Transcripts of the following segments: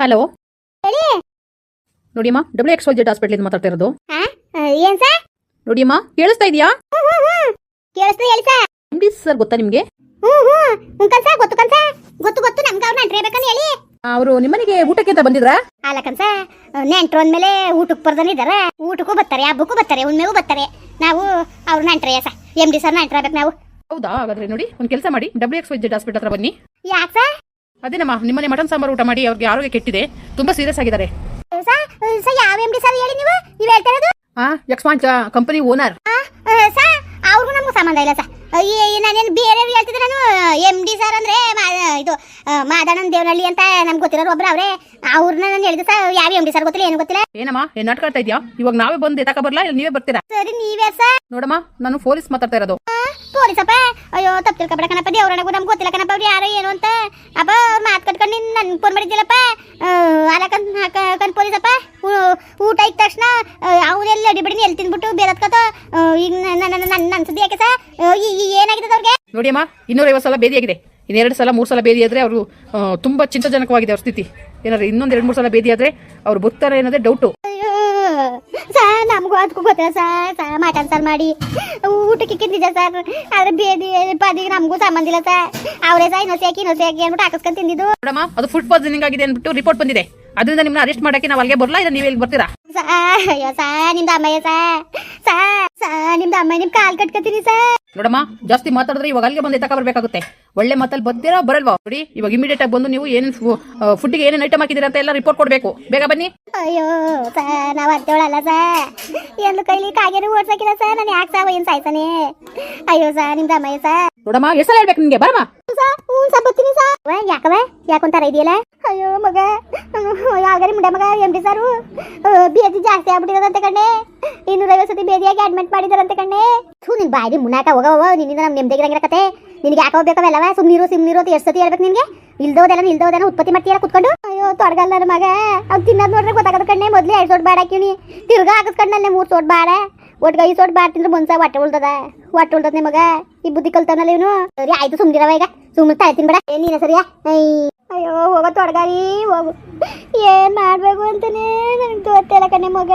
Hello ಹೇಳಿ. ನೋಡಿಯಮ್ಮ W X Y Z ಹಾಸ್ಪಿಟ್ಲಿಂದ ಮಾತಾಡ್ತಾ ಇರೋದು. ಏನ್ ಸರ್? ನೋಡಿಯಮ್ಮ ಕೇಳಿಸ್ತಾ ಇದೆಯಾ? ಕೇಳಿಸ್ತು ಹೇಳಿ ಸರ್. ಎಂ ಸರ್ ಗೊತ್ತಾ ನಿಮಗೆ? ಹ್ಞೂ ಹ್ಞೂ ಕನ್ಸ ಗೊತ್ತು ಕನ್ಸ ಗೊತ್ತು ಗೊತ್ತು ನಮ್ಗೆ ಅವ್ರನ್ನ ಅಂಟ್ರೇಬೇಕಂತ ಹೇಳಿ. ಅವರು ನಿಮ್ಮನೆಗೆ ಊಟಕ್ಕೆ ಅಂತ ಬಂದಿದ್ರಾ? ಅಲ್ಲ ಕನ್ಸ ನೆಂಟ್ರು ಅಂದ್ಮೇಲೆ ಊಟಕ್ಕೆ ಬರ್ದಿದ್ದಾರೆ ಊಟಕ್ಕೂ ಬರ್ತಾರೆ ಹಬ್ಬಕ್ಕೂ ಬರ್ತಾರೆ ಉಣ್ಮೆಗೂ ಬರ್ತಾರೆ. ನಾವು ಅವ್ರನ್ನ ಅಂಟ್ರೆಯ ಸರ್? ಎಂ ಡಿ ಸರ್ನ ಅಂಟ್ರಬೇಕು ನಾವು. ಹೌದಾ? ಹಾಗಾದ್ರೆ ನೋಡಿ ಒಂದು ಕೆಲಸ ಮಾಡಿ. W X Y Z hospital ಹತ್ರ ಬನ್ನಿ. ಯಾಕೆ ಸರ್? ಅದೇನಮ್ಮ ನಿಮ್ಮನೆ ಮಟನ್ ಸಾಂಬಾರ್ ಊಟ ಮಾಡಿ ಅವ್ರಿಗೆ ಆರೋಗ್ಯ ಕೆಟ್ಟಿದೆ. ತುಂಬಾ ಸೀರಿಯಸ್ ಆಗಿದ್ದಾರೆ. ಸರ್ ಸರ್ ಯಾವ ಡಿ ಸರ್ ಹೇಳಿ ನೀವು? ನೀವು ಹೇಳ್ತಾ ಇರೋದು? ಆ ಕಂಪನಿ ಓನರ್ ಆ, ಆ, ಸರ್ ಅವ್ರಿಗೂ ನಮ್ಗೂ ಸಂಬಂಧ ಇಲ್ಲ ಸರ್. ನಾನೇನು ಬೇರೆ ಹೇಳ್ತಿದ್ರೆ ನಾನು ಎಂ ಡಿ ಸರ್ ಅಂದ್ರೆ ಮಾ- ಇದು ಆ, ಮಾದಣ್ಣನ ದೇವನಹಳ್ಳಿ ಅಂತ ನಮ್ಗೆ ಗೊತ್ತಿರೋರು ಒಬ್ರು ಅವ್ರೆ. ಅವ್ರನ್ನ ನಾನು ಹೇಳಿದ ಸರ್ ಯಾವ ಎಂ ಸರ್ ಗೊತ್ತಿಲ್ಲ ಏನು ಗೊತ್ತಿಲ್ಲ? ಏನಮ್ಮ ಏನ್ ನಾಟಕ ಆಡ್ತಾ ಇದೆಯಾ? ಇವಾಗ ನಾವೇ ಬಂದು ಎತ್ತಾಕ ಬರಲ್ಲ ಇಲ್ಲ ನೀವೇ ಬರ್ತೀರಾ? ಸರಿ ನೀವೇ ಸರ್. ನೋಡಮ್ಮ ನಾನು ಪೊಲೀಸ್ ಮಾತಾಡ್ತಾ ಇರೋದು. ಪೊಲೀಸಪ್ಪ? ಅಯ್ಯೋ ತಪ್ಪು ತಿಳ್ಕೊಬೇಡ ಕಣಪ್ಪ ದೇವ್ರನಗೂ ನಮ್ಗೆ ಗೊತ್ತಿಲ್ಲ ಕಣಪ್ಪ ಅವ್ರು ಯಾರೋ ಏನು ಅಂತ. ಅಪ್ಪ ಅವ್ರು ಮಾತು ಕಟ್ಕೊಂಡು ನೀನು ನನ್ಗೆ ಫೋನ್ ಮಾಡಿದ್ದಿಲ್ಲಪ್ಪ ಅಲಕನ್ ಹಾಕನ್ ಪೊಲೀಸಪ್ಪ? ಊಟ ಇದ್ದ ತಕ್ಷಣ ಅವ್ರೆಲ್ಲ ಅಡಿಬಿಡಿ ಎಲ್ಲಿ ತಿಂದ್ಬಿಟ್ಟು ಬೇರೆ ಈಗ ನನ್ನ ನನ್ನ ನನ್ನ ಸುದ್ದಿ ಯಾಕೆ ಸರ್? ಏನಾಗಿದೆ ಅವ್ರಿಗೆ? ನೋಡಿಯಮ್ಮ ಇನ್ನೂರೈವತ್ತು ಸಲ ಬೇದಿಯಾಗಿದೆ ಇನ್ನೆರಡು ಸಲ ಮೂರು ಸಲ ಬೇದಿ ಆದ್ರೆ ಅವರು ತುಂಬಾ ಚಿಂತಾಜನಕವಾಗಿದೆ ಅವ್ರ ಸ್ಥಿತಿ. ಏನಾದ್ರು ಇನ್ನೊಂದು ಎರಡು ಮೂರು ಸಲ ಬೇದಿ ಆದ್ರೆ ಅವ್ರು ಬರ್ತಾರೆ ಅನ್ನೋದೇ ಡೌಟು ಸರ್ ನಮಗೂ ಅದಕ್ಕೂ ಗೊತ್ತಿಲ್ಲ ಸರ್ ಸರ್ ಮಟನ್ ಸರ್ ಮಾಡಿ. ಊಟಕ್ಕೆ ತಿಂದಿದ್ದೆ ಸರ್ ಆದ್ರೆ ಬೇದಿ ಪದಿಗೆ ನಮಗೂ ಸಂಬಂಧ ಇಲ್ಲ ಸರ್. ಅವರೇ ಸರ್ ಇನ್ನೊಸಿ ಹಾಕಿ ಇನ್ನೊಸಿ ಹಾಕಿ ಅಂದ್ಬಿಟ್ಟು ಹಾಕಿಸ್ಕೊಂಡು ತಿಂದಿದ್ದು. ನೋಡಮ್ಮ ಅದು ಫುಡ್ ಪಾಯ್ಸನಿಂಗ್ ಆಗಿದೆ ಅಂದ್ಬಿಟ್ಟು ರಿಪೋರ್ಟ್ ಬಂದಿದೆ. ಅದರಿಂದ ನಿಮ್ಮನ್ನ ಅರೆಸ್ಟ್ ಮಾಡಕ್ಕೆ ನಾವು ಅಲ್ಲಿಗೆ ಬರಲ್ಲ ಇಲ್ಲ ನೀವು ಇಲ್ಲಿ ಬರ್ತೀರಾ? ಸಾ ಅಯ್ಯೋ ಸಾ ನಿಮ್ದು ಅಮ್ಮಯ್ಯ ಸಾ. ಸಾ ಸಾ ನಿಮ್ದು ಅಮ್ಮ ನಿಮ್ ಕಾಲ್ ಕಟ್ಕೊತೀನಿ ಸಾ. ನೋಡಮ್ಮ ಜಾಸ್ತಿ ಮಾತಾಡಿದ್ರೆ ಇವಾಗ ಅಲ್ಲಿಗೆ ಬಂದು ಎತ್ತಕ ಬರ್ಬೇಕಾಗುತ್ತೆ. ಒಳ್ಳೆ ಮಾತಲ್ಲಿ ಬರ್ತೀರಾ ಬರಲ್ವಾ? ನೋಡಿ ಇವಾಗ ಇಮಿಡಿಯೇಟ್ ಆಗಿ ಬಂದು ನೀವು ಏನೇನು ಫುಡ್ಗೆ ಏನೇನು ಐಟಮ್ ಹಾಕಿದಿರ ಅಂತ ಎಲ್ಲ ರಿಪೋರ್ಟ್ ಕೊಡಬೇಕು. ಬೇಗ ಬನ್ನಿ. ಅಯ್ಯೋ ಸಾ ನಾವ್ ಅಂತೇಳಲ್ಲ ಸಾ. ಎಂದು ಕೈಲಿ ಕಾಗೇನು ಓಡ್ಸಕಿಲ್ಲ ಸಾ. ನಾನು ಯಾಕೆ ಸಾ ಏನ್ ಸಾಯ್ತಾನೆ ಅಯ್ಯೋ ಸಾ ನಿಮ್ದು ಅಮ್ಮಯ್ಯ ಸಾ. ನೋಡಮ್ಮ ಎಷ್ಟು ಹೇಳ್ಬೇಕು ನಿಮಗೆ ಬರಮ್ಮ. ಸಾ ಹ್ಞೂ ಸಾ ಬರ್ತೀನಿ ಸಾ. ಯಾಕವ ಯಾಕೊಂತಾರ ಇದೆಯಲ್ಲ? ಅಯ್ಯೋ ಮಗ. ಯಾವಾಗಾರಿ ಮುಂಡೆ ಮಗ ಎಂ ಡಿ ಸಾರು ಬೇದಿ ಜಾಸ್ತಿ ಆಗ್ಬಿಟ್ಟಿರೋದಂತೆ ಕಣ್ಣೆ. ಇನ್ನೂರೈವತ್ತು ಸತಿ ಬೇದಿಯಾಗಿ ಅಡ್ಮಿಟ್ ಮಾಡಿದಾರಂತೆ ಕಣ್ಣೆ. ಥೂ, ನಿನ್ ಬಾಯಿ ಮುನಾಟ ಹೋಗವ ನಿನ್ನಿಂದ ನಮ್ ನೆಮ್ಮದಿಗಿರಂಗಿರ ಕತೆ ನಿನಗೆ ಯಾಕೆ ಹೋಗ್ಬೇಕವೆಲ್ಲವ ಸುಮ್ನಿರೋ, ಸಿಮ್ನಿರೋ ಅಂತ ಎಷ್ಟು ಸತಿ ಹೇಳ್ಬೇಕು ನಿನಗೆ? ಇಲ್ದೋದೆಲ್ಲ ಇಲ್ದೋದೆಲ್ಲ ಉತ್ಪತ್ತಿ ಮಾಡ್ತೀಯಲ್ಲ ಕುತ್ಕೊಂಡು? ಅಯ್ಯೋ ತೊಡಗಲ್ಲ ನನ್ನ ಮಗ. ಅವ್ನು ತಿನ್ನೋದು ನೋಡ್ರೆ ಗೊತ್ತಾಗದ ಕಣ್ಣೆ ಮೊದ್ಲು ಎರಡು ಸೋಟ್ ಬಾಡ ಹಾಕಿವ್ನಿ ತಿರ್ಗಾ ಹಾಕಿಸ್ಕೊಂಡಲ್ಲೇ ಮೂರು ಸೋಟ್ ಬಾಡ. ಒಟ್ಗೆ ಐದು ಸೋಟ್ ಬಾಡ್ತಿದ್ರೆ ಮುನ್ಸ ಹೊಟ್ಟೆ ಉಳ್ದದ. ಹೊಟ್ಟೆ ಉಳ್ದದ ನಿಮಗ ಈ ಬುದ್ಧಿ ಕಲ್ತಾನಲ್ಲ ಇವನು. ಸರಿ, ಆಯ್ತು ಸುಮ್ಮನಿರವ ಈಗ. ಸುಮ್ಮನೆ ತಾಯ್ತೀನಿ ಬೇಡ ಏನಿಲ್ಲ ಸರಿಯಾ? ಹೋಗೋ ತೊಡಗಾರಿ ಹೋಗು. ಏನ್ ಮಾಡ್ಬೇಕು ಅಂತಾನೆ ನನಗೆ ಗೊತ್ತಿಲ್ಲ ಕಣ್ಣೆ ಮಗ.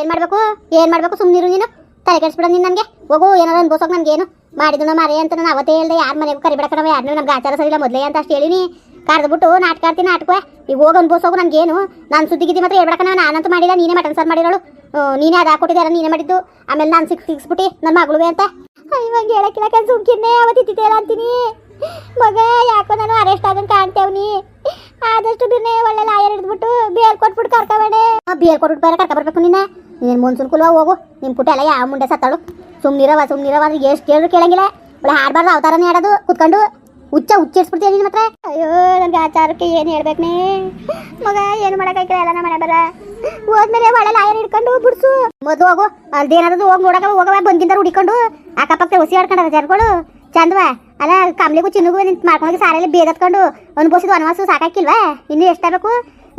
ಏನ್ ಮಾಡ್ಬೇಕು? ಏನ್ ಮಾಡ್ಬೇಕು? ಸುಮ್ನಿರು ನೀನು. ತಲೆ ಕೆಡಿಸ್ಬಿಡ ನೀನ್ ನನಗೆ. ಹೋಗು, ಏನಾರ ಅನ್ಬೋಸೋಕ್ ನನ್ಗೇನು. ಮಾಡಿದ್ರು ಮಾರಿ ಅಂತ ನಾನು ಅವತ್ತೇ ಇಲ್ಲದೆ ಯಾರ ಮನೆಗೂ ಕರಿಬೇಡ ಕಣವ ಯಾರನ್ನೂ ನಮ್ಗೆ ಆಚಾರ ಸರಿಯಿಲ್ಲ ಮೊದಲೇ ಅಂತ ಅಷ್ಟು ಹೇಳಿನಿ. ಕರೆದ್ಬಿಟ್ಟು ನಾಟಕ ಆಡ್ತೀನಿ ನಾಟಕ ಈಗ ಹೋಗಿ ನನ್ಗೇನು. ನಾನು ಸುದ್ದಿಗಿದ್ದಿ ಮಾತ್ರ ಹೇಳ್ಬೇಕ ನಾನು ನಾನಂತೂ ಮಾಡಿಲ್ಲ, ನೀನೇ ಮಟನ್ ಸರ್ ಮಾಡಿರೋಳು. ನೀನೇ ಅದು ಹಾಕೊಟ್ಟಿದ್ದಾರ ನೀನೇ ಮಾಡಿದ್ದು. ಆಮೇಲೆ ನಾನು ಸಿಕ್ಸ್, ಸಿಕ್ಸ್ಬಿಟ್ಟು ನನ್ನ ಮಗಳುವೆ ಅಂತ. ಇವಾಗ ಹೇಳಕ್ಕಿಲ್ಲ ಕೆಲಸ ಸುಮ್ಕಿನ್ನೆ ಅವತ್ತು ಇತ್ತಿತ್ತೇಲ್ಲ ಅಂತೀನಿ. ಮಗ, ಯಾಕೋ ನಾನು ಅರೆಸ್ಟ್ ಆಗಂಗೆ ಕಾಣ್ತೇವ್ನಿ ಆದಷ್ಟು ಬಿರ್ನೆ ಒಳ್ಳೆ ಲಾಯರ್ ಹಿಡಿದ್ಬಿಟ್ಟು ಬೇಲ್ ಕೊಟ್ಬಿಟ್ಟು ಕರ್ಕೊಬೇಡಿ. ಬೇಲ್ ಕೊಟ್ಬಿಟ್ಟು ಬೇರೆ ಕರ್ಕ ನಿನ್ನೆ ನೀನು. ಮುನ್ಸುನ್ ಕುಲ್ವ ಹೋಗು ನಿಮ್ಮ ಪುಟ್ಟ ಎಲ್ಲ ಯಾವ ಮುಂಡೆ ಸತ್ತಾಳು? ಸುಮ್ನಿರವ ಸುಮ್ನಿರವ ಎಷ್ಟು ಕೇಳಿದ್ರು ಕೇಳಂಗಿಲ್ಲ. ಒಳ್ಳೆ ಹಾಡ್ಬಾರ್ದು ಅವತಾರನೇ ಆಡೋದು. ಕುತ್ಕೊಂಡು ಹುಚ್ಚ ಹುಚ್ಚಿಡ್ಸ್ಬಿಡ್ತೀಯ ನಿನ್ನ ಮಾತ್ರ? ಅಯ್ಯೋ, ನನಗೆ ಆಚಾರಕ್ಕೆ ಏನು ಹೇಳ್ಬೇಕ್ನೇ ಮಗ, ಏನು ಮಾಡೋಕ್ಕಾಯ್ತು ಎಲ್ಲ ನಮ್ಮ ಮನೆ ಬರ. ಹೋದ್ಮೇಲೆ ಒಳ್ಳೆ ಲಾಯರ್ ಹಿಡ್ಕೊಂಡು ಬಿಡ್ಸು ಮೊದ್ಲು ಹೋಗು. ಅಲ್ದೇನಾದ್ರು ಹೋಗಿ ನೋಡಕ ಹೋಗವ ಬಂದಿಂದ ಹುಡಿಕೊಂಡು ಅಕ್ಕಪಕ್ಕ ಹುಸಿ ಆಡ್ಕೊಂಡಾರ ಜನಗಳು ಚಂದವ ಅಲ್ಲ ಕಮ್ಲಿಗು ಚಿನ್ನಗೂ ನಿಂತು ಮಾಡ್ಕೊಂಡು ಸಾರಲ್ಲಿ ಬೇದತ್ಕೊಂಡು ಅನ್ಬೋಸಿದ್ ವನವಾಸ ಸಾಕಾಕಿಲ್ವಾ? ಇನ್ನು ಎಷ್ಟಾಗಬೇಕು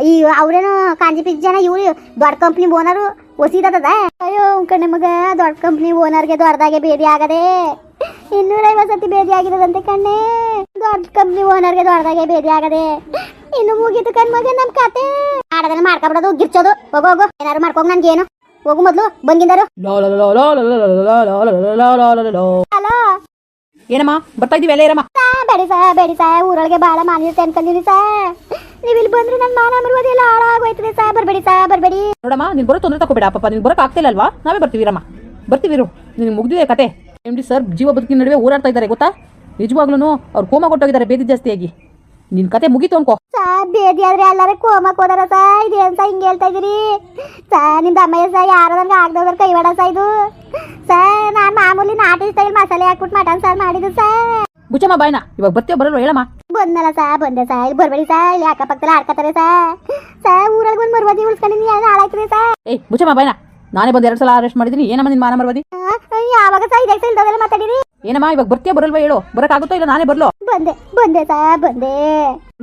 ಈ ಅವ್ರೇನು ಕಾಂಜಿ ಪಿಜ್ ಜನ, ಇವ್ರು ದೊಡ್ಡ ಕಂಪ್ನಿ ಓನರು ಹೊಸಿದದ ಅಯ್ಯೋ ಕಣ್ಣೆ ಮಗ, ದೊಡ್ಡ ಕಂಪ್ನಿ ಓನರ್ಗೆ ದೊಡ್ಡದಾಗೆ ಬೇದಿ ಆಗದೆ. ಇನ್ನೂರೈವತ್ತು ಸತಿ ಬೇದಿ ಆಗಿರೋದಂತೆ ಕಣ್ಣೆ. ದೊಡ್ಡ ಕಂಪ್ನಿ ಓನರ್ಗೆ ದೊಡ್ಡದಾಗೆ ಬೇದಿ ಆಗದೆ. ಇನ್ನು ಮುಗೀತು ಕಣ್ ಮಗ, ನಮ್ ಕತೆ. ಆಡದನ್ನ ಮಾಡ್ಕೊಬಿಡೋದು, ಗಿರ್ಚೋದು. ಹೋಗು ಹೋಗು. ಏನಾರು ಮಾಡ್ಕೊಂಡ್ ನನ್ಗೇನು. ಹೋಗು ಮೊದ್ಲು ಬಂದಿಂದರು ಏನಮ್ಮ? ಬರ್ತಾ ಇದೀವಿ ಎಲ್ಲ ಇರಮ್ಮ. ಬೇಡಿ ಸಾ ಬೇಡಿ ಸಾ ಊರೊಳಗೆ ಭಾಳ ಮಾನ್ಯತೆ ಅನ್ಕೊಂಡಿನಿ ಸಾ. ನೀವು ಇಲ್ಲಿ ಬಂದ್ರೆ ನನ್ನ ಮಾನ ಮರುವುದೆಲ್ಲ ಹಾಳಾಗೋಯ್ತದೆ ಸಾ ಬರ್ಬೇಡಿ ಸಾ ಬರ್ಬೇಡಿ. ನೋಡಮ್ಮ ನೀನು ಬರೋ ತೊಂದರೆ ತಕೋಬೇಡ ಪಾಪ ನೀನು ಬರೋಕೆ ಆಗ್ತಿಲ್ಲ ಅಲ್ವಾ ನಾವೇ ಬರ್ತೀವಿ ಇರಮ್ಮ. ಬರ್ತೀವಿರು ನಿನಗೆ ಮುಗ್ದಿದೆ ಕತೆ. ಎಂ ಡಿ ಸರ್ ಜೀವ ಬದುಕಿನ ನಡುವೆ ಓಡಾಡ್ತಾ ಇದ್ದಾರೆ ಗೊತ್ತಾ? ನಿಜವಾಗ್ಲೂ ಅವ್ರು ಕೋಮ ಕೊಟ್ಟೋಗಿದ್ದಾರೆ ಬೇದಿ ಜಾಸ್ತಿಯಾಗಿ ನಿನ್ ಕತೆ ಮುಗೀತು ಅನ್ಕೋ. ಸಾ ಬೇದಿ ಆದ್ರೆ ಎಲ್ಲಾರ ಕೋಮಕ್ ಹೋದಾರ ಸಾ ಇದೇನ್ ಸಾ ಹಿಂಗೆ ಹೇಳ್ತಾ ಇದೀರಿ ಸಾ ನಿಮ್ದು ಅಮ್ಮಯ್ಯ ಸಾ ಯಾರೋ ನಂಗೆ ಆಗ್ದವ್ರ ಸಾ ಇದು. ಸಾ ನಾನ್ ಮಾಮೂಲಿ ನಾಟಿ ಸ್ಟೈಲ್ ಮಸಾಲೆ ಹಾಕ್ಬಿಟ್ಟು ಮಟನ್ ಸಾರ್ ಮಾಡಿದ್ದು ಸರ್ ಬುಚ್ಚಮ್ಮ ಬಾಯ್ನ ಇವಾಗ ಬರ್ತೀವ ಬರಲ್ವ ಹೇಳಮ್ಮ. ಬಂದಲ್ಲ ಸಾ ಬಂದೆ ಸಾ. ಇಲ್ಲಿ ಬರ್ಬೇಡಿ ಸಾ ಇಲ್ಲಿ ಅಕ್ಕಪಕ್ಕದಲ್ಲಿ ಆಡ್ಕತಾರೆ ಸಾ. ಸಾ ಊರಲ್ಲಿ ಬಂದು ಮರ್ವದಿ ಉಳ್ಸ್ಕೊಂಡಿನಿ ಏನು ಹಾಳಾಯ್ತದೆ ಸಾ. ಏಯ್ ಬುಚ್ಚಮ್ಮ ಬಾಯ್ನ ನಾನೇ ಬಂದು ಎರಡು ಸಲ ಅರೆಸ್ಟ್ ಮಾಡಿದ್ದೀನಿ ಏನಮ್ಮ ನಿನ್ನ ಮಾನ ಮರ್ವದಿ? ಯಾವಾಗ ಸಾ ಇದಕ್ಕೆ ಇಲ್ದೋದೆಲ್ಲ ಮಾತಾಡಿರಿ ಏನಮ್ಮ ಇವಾಗ ಬರ್ತೀಯ ಬರಲ್ವಾ ಹೇಳು. ಬರೋಕ್ಕಾಗುತ್ತೋ ಇಲ್ಲ ನಾನೇ ಬರ್ಲೋ? ಬಂದೆ ಬಂದೆ ಸಾ ಬಂದೆ.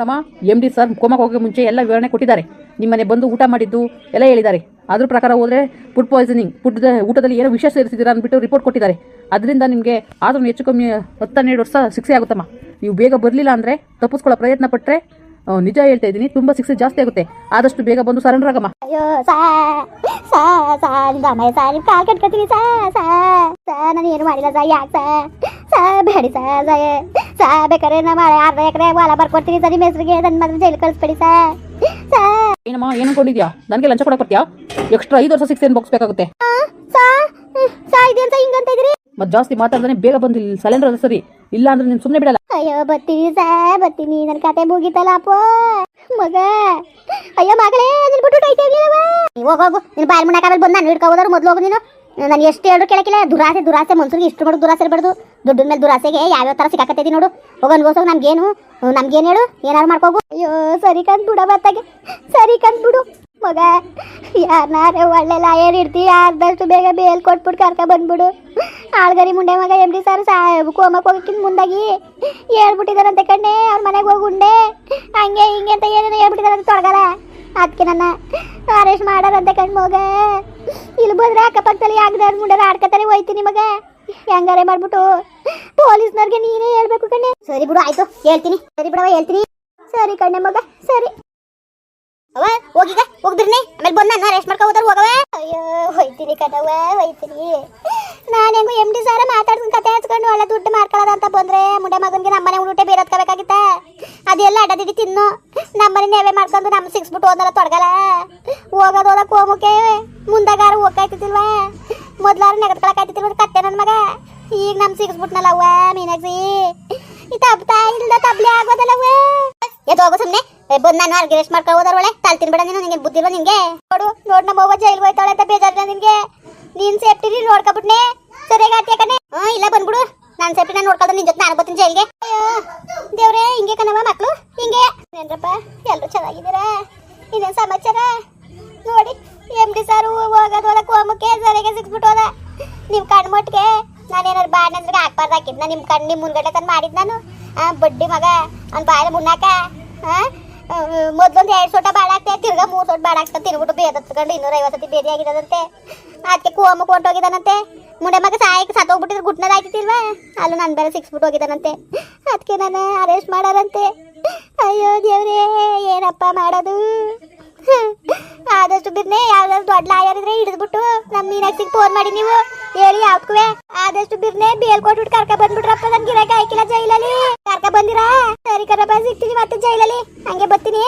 ನಮ್ಮ ಎಂ ಡಿ ಸರ್ ಕೋಮಕ್ಕೆ ಹೋಗಿ ಮುಂಚೆ ಎಲ್ಲ ವಿವರಣೆ ಕೊಟ್ಟಿದ್ದಾರೆ. ನಿಮ್ಮನೆ ಬಂದು ಊಟ ಮಾಡಿದ್ದು ಎಲ್ಲ ಹೇಳಿದ್ದಾರೆ. ಅದ್ರ ಪ್ರಕಾರ ಹೋದ್ರೆ ಫುಡ್ ಪಾಯ್ಸನಿಂಗ್ ಫುಡ್ ಊಟದಲ್ಲಿ ಏನೋ ವಿಷ ಸೇರಿಸಿದ್ದೀರಾ ಅಂದ್ಬಿಟ್ಟು ರಿಪೋರ್ಟ್ ಕೊಟ್ಟಿದ್ದಾರೆ. ಅದರಿಂದ ನಿಮಗೆ ಆದ್ರೂ ಹೆಚ್ಚು ಕಮ್ಮಿ ಹತ್ತು ಹನ್ನೆರಡು ವರ್ಷ ಶಿಕ್ಷೆ ಆಗುತ್ತಮ್ಮ. ನೀವು ಬೇಗ ಬರಲಿಲ್ಲ ಅಂದರೆ ತಪ್ಪಿಸ್ಕೊಳ್ಳೋ ಪ್ರಯತ್ನ ಪಟ್ಟರೆ ನಿಜ ಹೇಳ್ತಾ ಇದ್ದೀನಿ ತುಂಬ ಶಿಕ್ಷೆ ಜಾಸ್ತಿ ಆಗುತ್ತೆ. ಆದಷ್ಟು ಬೇಗ ಬಂದು ಸರೆಂಡರ್ ಆಗಮ್ಮ. ಅಯ್ಯೋ ಸಾ ಸಾ ಸಾ ನಿಮ್ದು ಅಮ್ಮ ಸಾ ನಿಮ್ ಕಾಲ್ ಕಟ್ಕೊತೀನಿ ಸಾ ಸಾ ಸಾ ನಾನು ಏನು ಮಾಡಿಲ್ಲ ಸಾ ಯಾಕೆ ಸಾ ಸಾ ಬೇಡಿ ಸಾ ಸಾ ಸಾ ಬೇಕಾದ್ರೆ ನಮ್ಮ ಅರ್ಧ ಎಕರೆ ಹೊಲ ಬರ್ಕೊಡ್ತೀನಿ ಸರ್ ನಿಮ್ಮ ಹೆಸರಿಗೆ ನನ್ನ ಮಗನ ಜೈಲು ಕಳಿಸ್ಬೇಡಿ ಸಾ ಸಾ. ಏನಮ್ಮ ಏನು ಅನ್ಕೊಂಡಿದ್ಯಾ? ನನಗೆ ಲಂಚ ಕೊಡಕ್ಕೆ ಬರ್ತೀಯಾ ಎಕ್ಸ್ಟ್ರಾ ಐದು ವರ್ಷ ಸಿಕ್ಸ್ ಏನು ಬೇಕಾಗುತ್ತೆ. ಆ, ಸಾ ಸಾ ಇದೇನು ಸಾ ಹಿಂಗಂತ ಇದ್ರಿ ಮತ್ತೆ ಜಾಸ್ತಿ ಮಾತಾಡ್ದಾನೆ ಬೇಗ ಬಂದು ಇಲ್ಲಿ ಸಲೆಂಡರ್ ಸರಿ. ಇಲ್ಲ ಅಂದ್ರೆ ನೀನು ಸುಮ್ಮನೆ ಬಿಡಲ್ಲ. ಅಯ್ಯೋ, ಬರ್ತೀನಿ ಸಾ, ಬರ್ತೀನಿ. ನನ್ನ ಕತೆ ಮುಗಿತಲ್ಲ ಅಪ್ಪ ಮಗ. ಅಯ್ಯೋ, ಮಗಳೇ, ನಿನ್ ಬಿಟ್ಟು ಐತೆ ನೀವು ಹೋಗು ನೀನು ಬಾಯಿ ಮುನ್ನಕಾಗಲ್ಲಿ ಬಂದು ನಾನು ಹಿಡ್ಕೋಬೋದಾರು ಮೊದಲು ಹೋಗು ನೀನು. ನಾನು ಎಷ್ಟು ಹೇಳಿದ್ರು ಕೇಳಕ್ಕಿಲ್ಲ. ದುರಾಸೆ ದುರಾಸೆ. ಮನ್ಸೂರಿಗೆ ಇಷ್ಟು ಮಾಡೋದು ದುರಾಸೆ ಇರಬಾರ್ದು. ದುಡ್ಡಿನ ಮೇಲೆ ದುರಾಸೆಗೆ ಯಾವ್ಯಾವ ಥರ ಸಿಕ್ಕಾಕತ್ತೈತಿ ನೋಡು. ಹೋಗು ಅನ್ಗೋಸೋಗ ನಮ್ಗೇನು ನಮ್ಗೇನು ಹೇಳು. ಏನಾರು ಮಾಡ್ಕೋಗು. ಅಯ್ಯೋ, ಸರಿ ಕಂದ್ ಬಿಡ ಬತ್ತಾಗೆ ಸರಿ ಕಂದ್ ಬಿಡು ಮಗ. ಯಾರನ್ನಾರೆ ಒಳ್ಳೆ ಲಾಯರ್ ಇರ್ತಿ ಆದಷ್ಟು ಬೇಗ ಬೇಲ್ ಕೊಟ್ಬಿಟ್ಟು ಕರ್ಕ ಬಂದ್ಬಿಡು. ಆಳ್ಗರಿ ಮುಂಡೆ ಮಗ ಎಂ ಡಿ ಸರ್ ಸಾ ಕೋಮಕ್ಕೆ ಹೋಗಕ್ಕಿಂತ ಮುಂದಾಗಿ ಹೇಳ್ಬಿಟ್ಟಿದಾರಂತೆ ಕಣ್ಣೆ, ಅವ್ರ ಮನೆಗೆ ಹೋಗುಂಡೆ ಹಂಗೆ ಹಿಂಗೆ ಅಂತ ಏನೇನು ಹೇಳ್ಬಿಟ್ಟಿದಾರಂತ ತೊಡಗಲ್ಲ ಅದಕ್ಕೆ ನನ್ನ ಅರೆಸ್ಟ್ ಮಾಡಾರಂತೆ ಕಣ್ ಮಗ. ಇಲ್ಲಿ ಬಂದ್ರೆ ಅಕ್ಕಪಕ್ಕದಲ್ಲಿ ಆಗದ ಮುಂಡೆ ಆಡ್ಕತಾರೆ ಹೋಯ್ತೀನಿ ಮಗ ಹೆಂಗಾರೆ ಮಾಡ್ಬಿಟ್ಟು ಪೊಲೀಸ್ನವ್ರಿಗೆ ನೀನೇ ಹೇಳ್ಬೇಕು ಕಣ್ಣೆ ಸರಿ ಬಿಡು, ಆಯ್ತು, ಹೇಳ್ತೀನಿ. ಸರಿ ಬಿಡವ ಹೇಳ್ತೀನಿ. ಸರಿ ಕಣ್ಣೆ ಮಗ, ಸರಿ. ಅವ ಹೋಗಿಗ ಹೋಗ್ದಿರ್ನಿ ಆಮೇಲೆ ಬಂದ ನಾನು ರೆಸ್ಟ್ ಮಾಡ್ಕೊ ಹೋಗವ ಅಯ್ಯೋ, ಹೋಯ್ತೀನಿ ಕಣವ ಹೋಯ್ತೀನಿ. ನಾನು ಹೆಂಗು ಎಂ ಡಿ ಸಾರ ಮಾತಾಡ್ಕೊಂಡು ಕತೆ ಹಚ್ಕೊಂಡು ಒಳ್ಳೆ ದುಡ್ಡು ಮಾಡ್ಕೊಳ್ಳೋದ ಅಂತ ಬಂದ್ರೆ ಮುಂಡೆ ಮಗನಿಗೆ ನಮ್ಮನೆ ಊಟ ಬೇರೆ ಹೊತ್ಕೋಬೇಕಾಗಿತ್ತ ಅದೆಲ್ಲ ಅಡ್ಡದಿಡಿ ತಿನ್ನು. ನಮ್ಮನೆ ನೇವೆ ಮಾಡ್ಕೊಂಡು ನಮ್ಮ ಸಿಕ್ಸ್ಬಿಟ್ಟು ಹೋದಲ್ಲ ತೊಡಗಲ್ಲ ಹೋಗೋದು ಹೋದ ಹೋಮಕ್ಕೆ ಮುಂದಾಗಾರ ಹೋಗ್ಕಾಯ್ತಿಲ್ವಾ ಮೊದ್ಲಾರು ನೆಗದ್ಕೊಳಕಾಯ್ತಿಲ್ವ ಕತ್ತೆ ನನ್ನ ಮಗ. ಈಗ ನಮ್ಮ ಸಿಕ್ಸ್ಬಿಟ್ನಲ್ಲ ಅವ್ವ, ಮೀನಾಕ್ಷಿ. ಈ ತಪ್ತಾ ಇಲ್ದ ಆಗೋದಲ್ಲ ಆಗೋದಲ್ಲವ್ವ. ಎದ್ದು ಹೋಗು ಸುಮ್ನೆ. ಬಂದು ನಾನು ಅರ್ಗೆಸ್ಟ್ ಮಾಡ್ಕೊ ಹೋದರೊಳೆ ತಾಲ್ ತಿನ್ಬೇಡ ನೀನು ನಿಂಗೆ ಬುದ್ಧಿಲ್ವ ನಿಂಗೆ? ನೋಡು ನೋಡು ನಮ್ಮ ಅವ್ವ ಜೈಲ್ ಹೋಯ್ತಾಳೆ ಅಂತ ಬೇಜಾರಿಲ್ಲ ನಿನ್ಗೆ. ನೀನ್ ಸೇಫ್ಟಿ ನೀನ್ ನೋಡ್ಕೊಬಿಟ್ನೆ. ಸರಿಯಾಗಿ ಆಡ್ತೀಯ ಕಣೆ? ಹಾ ಇಲ್ಲ ಬಂದ್ಬಿಡು. ನಾನು ಸೇಫ್ಟಿ ನಾನು ನೋಡ್ಕೊಳ್ದೆ, ನಿನ್ ಜೊತೆ ನಾನು ಬರ್ತೀನಿ ಜೈಲ್ಗೆ. ಅಯ್ಯೋ, ದೇವ್ರೇ, ಹಿಂಗೆ ಕಣವ ಮಕ್ಳು, ಹಿಂಗೆ. ಏನ್ರಪ್ಪ ಎಲ್ರು ಚೆನ್ನಾಗಿದ್ದೀರಾ? ಇನ್ನೇನ್ ಸಮಾಚಾರ? ನೋಡಿ ಎಂ ಡಿ ಸಾರು ಹೋಗೋದು ಕೋಮಕ್ಕೆ ಸರಿಯಾಗಿ ಸಿಕ್ಬಿಟ್ಟೋದ ನಿಮ್ ಕಣ್ಣು ಕಣ್ಮಟ್ಟಿಗೆ ನಾನೇನಾದ್ರು ಬಾಡ್ ನಂದ್ರಿಗೆ ಹಾಕ್ಬಾರ್ದು ಹಾಕಿದ್ನ? ನಿಮ್ಮ ಕಣ್ಣು ನಿಮ್ಮ ಮುಂದ್ಗಡೆ ತಂದು ಮಾಡಿದ್ ನಾನು? ಬಡ್ಡಿ ಮಗ, ಅವ್ನ ಬಾಯಲ್ಲಿ ಮುನ್ನಾಕ ಹಾ ಮೊದ್ಲೊಂದು ಎರಡು ಸೋಟ ಹಾಕ್ತೆ ತಿರ್ಗಾ ಮೂರು ಸೊಟ್ಟ ಬಾಳ ಹಾಕ್ತಾನೆ ತಿನ್ಬಿಟ್ಟು ಬೇದ ಹತ್ಕೊಂಡು ಇನ್ನೂರ ಐವತ್ತು ಬೇದಿ ಆಗಿರೋದಂತೆ ಅದಕ್ಕೆ ಕೊಟ್ಟು ಹೊಂಟೋಗಿದ್ದಾನಂತೆ ಮುಂಡೆ ಮಗ ಸಾಯಕ್ಕೆ ಸತ್ತೋಗ್ಬಿಟ್ಟಿದ್ರೆ ಗುಟ್ನದ ಆಯ್ತಿಲ್ವಾ ಅಲ್ಲೂ ನನ್ನ ಬೇರೆ ಸಿಕ್ಸ್ಬಿಟ್ಟು ಹೋಗಿದ್ದಾನಂತೆ ಅದಕ್ಕೆ ನಾನು ಅರೆಸ್ಟ್ ಮಾಡಾರಂತೆ. ಅಯ್ಯೋ ದೇವ್ರೇ, ಏನಪ್ಪ ಮಾಡೋದು? ಆದಷ್ಟು ಬಿರ್ನೆ ಯಾವ್ದಾದ್ರು ದೊಡ್ಡ ಲಾಯರ್ ಇದ್ರೆ ಹಿಡಿದ್ಬಿಟ್ಟು ನಮ್ಮ ಮೀನಾಕ್ಷಿಗೆ ಫೋನ್ ಮಾಡಿ ನೀವು. ಹೇಳಿ ಯಾವ್ದಕ್ಕೂ ಆದಷ್ಟು ಬಿರ್ನೆ, ಬೇಲ್ ಕೊಟ್ಬಿಟ್ಟು ಕರ್ಕ ಬಂದ್ಬಿಟ್ರಪ್ಪ ನನ್ ಗಿರಾಕಿ ಆಯ್ಕಿಲ್ಲ ಜೈಲಲ್ಲಿ. ಬಂದಿರಾ? ಸರಿ ಕರ್ಕ ಸಿಗ್ತೀನಿ ಮತ್ತೆ ಜೈಲಲ್ಲಿ. ಹಂಗೆ ಬರ್ತೀನಿ.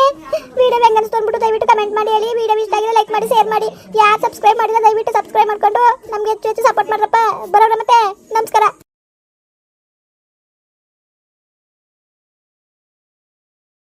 ವಿಡಿಯೋ ಹೆಂಗ ಅನ್ಸ್ತು ದಯವಿಟ್ಟು ಕಮೆಂಟ್ ಮಾಡಿ ಹೇಳಿ. ವಿಡಿಯೋ ಇಷ್ಟ ಆಗಿದೆ ಲೈಕ್ ಮಾಡಿ ಶೇರ್ ಮಾಡಿ. ಯಾ ಸಬ್ಸ್ಕ್ರೈಬ್ ಮಾಡಿಲ್ಲ, ದಯವಿಟ್ಟು ಸಬ್ಸ್ಕ್ರೈಬ್ ಮಾಡ್ಕೊಂಡು. ನಮ್ಗೆ ಹೆಚ್ಚು ಹೆಚ್ಚು ಸಪೋರ್ಟ್ ಮಾಡ್ರಪ್ಪ. ಬರೋಣ ಮತ್ತೆ.